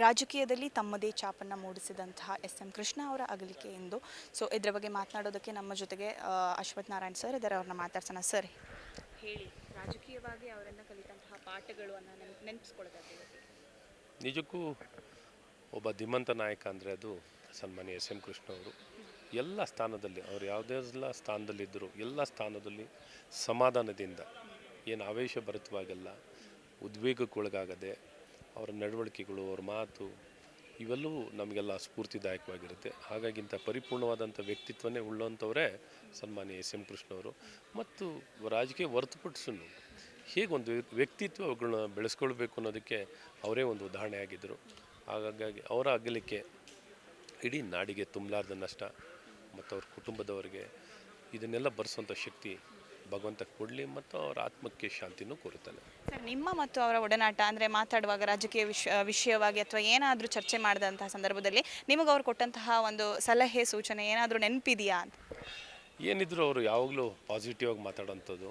ರಾಜಕೀಯದಲ್ಲಿ ತಮ್ಮದೇ ಛಾಪನ್ನು ಮೂಡಿಸಿದಂತಹ ಎಸ್ ಎಂ ಕೃಷ್ಣ ಅವರ ಅಗಲಿಕೆ ಎಂದು ಸೊ ಇದರ ಬಗ್ಗೆ ಮಾತನಾಡೋದಕ್ಕೆ ನಮ್ಮ ಜೊತೆಗೆ ಅಶ್ವಥ್ ನಾರಾಯಣ್ ಸರ್ ಇದರ ಅವ್ರನ್ನ ಮಾತಾಡ್ಸೋಣ. ಸರ್ ಹೇಳಿ, ರಾಜಕೀಯವಾಗಿ ಅವರನ್ನ ಕಲಿತಂತಹ ಪಾಠಗಳು ಅನ್ನ ನೆನಪಿಸ್ಕೊಳ್ಳೋದಾದ್ರೆ ನಿಜಕ್ಕೂ ಒಬ್ಬ ಧೀಮಂತ ನಾಯಕ ಅಂದರೆ ಅದು ಸನ್ಮಾನ್ಯ ಎಸ್ ಎಂ ಕೃಷ್ಣ ಅವರು. ಎಲ್ಲ ಸ್ಥಾನದಲ್ಲಿ, ಅವ್ರು ಯಾವುದೆಲ್ಲ ಸ್ಥಾನದಲ್ಲಿದ್ದರು, ಎಲ್ಲ ಸ್ಥಾನದಲ್ಲಿ ಸಮಾಧಾನದಿಂದ, ಏನು ಆವೇಶ ಭರಿತವಾಗಲ್ಲ, ಉದ್ವೇಗಕ್ಕೊಳಗಾಗದೆ ಅವರ ನಡವಳಿಕೆಗಳು, ಅವ್ರ ಮಾತು, ಇವೆಲ್ಲವೂ ನಮಗೆಲ್ಲ ಸ್ಫೂರ್ತಿದಾಯಕವಾಗಿರುತ್ತೆ. ಹಾಗಾಗಿ ಇಂಥ ಪರಿಪೂರ್ಣವಾದಂಥ ವ್ಯಕ್ತಿತ್ವನೇ ಉಳ್ಳಂಥವರೇ ಸನ್ಮಾನ್ಯ ಎಸ್ ಎಂ ಕೃಷ್ಣವರು ಮತ್ತು ರಾಜಕೀಯ ಹೊರತುಪಡಿಸು ಹೇಗೆ ಒಂದು ವ್ಯಕ್ತಿತ್ವಗಳನ್ನ ಬೆಳೆಸ್ಕೊಳ್ಬೇಕು ಅನ್ನೋದಕ್ಕೆ ಅವರೇ ಒಂದು ಉದಾಹರಣೆ ಆಗಿದ್ದರು. ಹಾಗಾಗಿ ಅವರ ಅಗಲಿಕೆ ಇಡೀ ನಾಡಿಗೆ ತುಂಬಲಾರ್ದ ನಷ್ಟ. ಮತ್ತು ಅವ್ರ ಕುಟುಂಬದವರಿಗೆ ಇದನ್ನೆಲ್ಲ ಭರಿಸುವಂಥ ಶಕ್ತಿ ಭಗವಂತ ಕೊಡಲಿ ಮತ್ತು ಅವರ ಆತ್ಮಕ್ಕೆ ಶಾಂತಿನೂ ಕೋರುತ್ತಾನೆ ಸರ್ ನಿಮ್ಮ ಮತ್ತು ಅವರ ಒಡನಾಟ ಅಂದರೆ ಮಾತಾಡುವಾಗ ರಾಜಕೀಯ ವಿಷ ವಿಷಯವಾಗಿ ಅಥವಾ ಏನಾದರೂ ಚರ್ಚೆ ಮಾಡಿದಂತಹ ಸಂದರ್ಭದಲ್ಲಿ ನಿಮಗೆ ಅವ್ರು ಕೊಟ್ಟಂತಹ ಒಂದು ಸಲಹೆ ಸೂಚನೆ ಏನಾದರೂ ನೆನಪಿದೆಯಾ ಅಂತ? ಏನಿದ್ರು ಅವರು ಯಾವಾಗಲೂ ಪಾಸಿಟಿವ್ ಆಗಿ ಮಾತಾಡೋಂಥದ್ದು.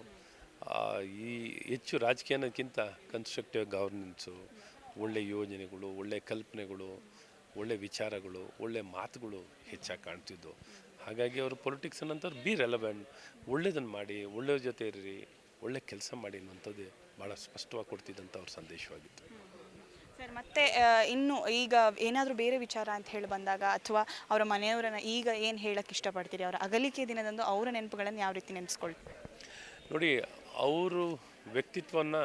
ಈ ಹೆಚ್ಚು ರಾಜಕೀಯನಕ್ಕಿಂತ ಕನ್ಸ್ಟ್ರಕ್ಟಿವ್ ಗವರ್ನೆನ್ಸು ಒಳ್ಳೆ ಯೋಜನೆಗಳು ಒಳ್ಳೆ ಕಲ್ಪನೆಗಳು ಒಳ್ಳೆ ವಿಚಾರಗಳು ಒಳ್ಳೆ ಮಾತುಗಳು ಹೆಚ್ಚಾಗಿ ಕಾಣ್ತಿದ್ದವು ಹಾಗಾಗಿ ಅವರು ಪೊಲಿಟಿಕ್ಸ್ ಅನ್ನೋಂಥವ್ರು ಬಿ ರೆಲವೆಂಟ್ ಒಳ್ಳೇದನ್ನು ಮಾಡಿ ಒಳ್ಳೆಯವ್ರ ಜೊತೆ ಇರ್ರಿ ಒಳ್ಳೆ ಕೆಲಸ ಮಾಡಿ ಅನ್ನೋಂಥದ್ದು ಭಾಳ ಸ್ಪಷ್ಟವಾಗಿ ಕೊಡ್ತಿದ್ದಂಥ ಅವ್ರ ಸಂದೇಶವಾಗಿತ್ತು. ಸರ್ ಮತ್ತೆ ಇನ್ನು ಈಗ ಏನಾದರೂ ಬೇರೆ ವಿಚಾರ ಅಂತ ಹೇಳಿ ಬಂದಾಗ ಅಥವಾ ಅವರ ಮನೆಯವರನ್ನು ಈಗ ಏನು ಹೇಳಕ್ಕೆ ಇಷ್ಟಪಡ್ತೀರಿ? ಅವರ ಅಗಲಿಕೆ ದಿನದಂದು ಅವರ ನೆನಪುಗಳನ್ನು ಯಾವ ರೀತಿ ನೆನೆಸ್ಕೊಳ್ತೀವಿ ನೋಡಿ ಅವರು ವ್ಯಕ್ತಿತ್ವವನ್ನು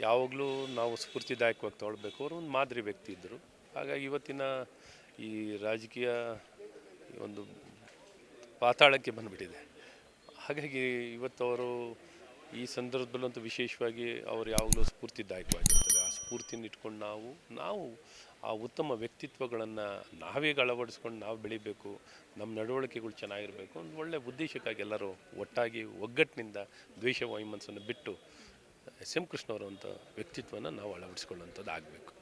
ಯಾವಾಗಲೂ ನಾವು ಸ್ಫೂರ್ತಿದಾಯಕವಾಗಿ ತೊಗೊಳ್ಬೇಕು. ಅವರು ಒಂದು ಮಾದರಿ ವ್ಯಕ್ತಿ ಇದ್ದರು. ಹಾಗಾಗಿ ಇವತ್ತಿನ ಈ ರಾಜಕೀಯ ಒಂದು ಪಾತಾಳಕ್ಕೆ ಬಂದುಬಿಟ್ಟಿದೆ. ಹಾಗಾಗಿ ಇವತ್ತು ಅವರು ಈ ಸಂದರ್ಭದಲ್ಲಂತೂ ವಿಶೇಷವಾಗಿ ಅವರು ಯಾವಾಗಲೂ ಸ್ಫೂರ್ತಿದಾಯಕವಾಗಿರ್ತಾರೆ. ಆ ಸ್ಫೂರ್ತಿನ ಇಟ್ಕೊಂಡು ನಾವು ನಾವು ಆ ಉತ್ತಮ ವ್ಯಕ್ತಿತ್ವಗಳನ್ನು ನಾವೇ ಅಳವಡಿಸ್ಕೊಂಡು ನಾವು ಬೆಳಿಬೇಕು, ನಮ್ಮ ನಡವಳಿಕೆಗಳು ಚೆನ್ನಾಗಿರಬೇಕು ಒಂದು ಒಳ್ಳೆಯ ಉದ್ದೇಶಕ್ಕಾಗಿ ಎಲ್ಲರೂ ಒಟ್ಟಾಗಿ ಒಗ್ಗಟ್ಟಿನಿಂದ ದ್ವೇಷ ವೈಮನಸ್ಸನ್ನು ಬಿಟ್ಟು ಎಸ್ ಎಂ ಕೃಷ್ಣ ಅವರಂಥ ವ್ಯಕ್ತಿತ್ವನ ನಾವು ಅಳವಡಿಸ್ಕೊಳ್ಳುವಂಥದ್ದು ಆಗಬೇಕು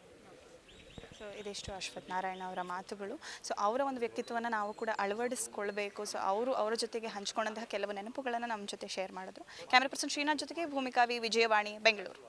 ಸೊ ಇದಿಷ್ಟು ಅಶ್ವಥ್ ನಾರಾಯಣ ಅವರ ಮಾತುಗಳು. ಸೊ ಅವರ ಒಂದು ವ್ಯಕ್ತಿತ್ವವನ್ನು ನಾವು ಕೂಡ ಅಳವಡಿಸ್ಕೊಳ್ಬೇಕು. ಸೊ ಅವರು ಅವರ ಜೊತೆಗೆ ಹಂಚಿಕೊಂಡಂತಹ ಕೆಲವು ನೆನಪುಗಳನ್ನು ನಮ್ಮ ಜೊತೆ ಶೇರ್ ಮಾಡಿದ್ರು. ಕ್ಯಾಮ್ರಾ ಪರ್ಸನ್ ಶ್ರೀನಾಥ್ ಜೊತೆಗೆ ಭೂಮಿಕಾ ವಿ ವಿಜಯವಾಣಿ, ಬೆಂಗಳೂರು.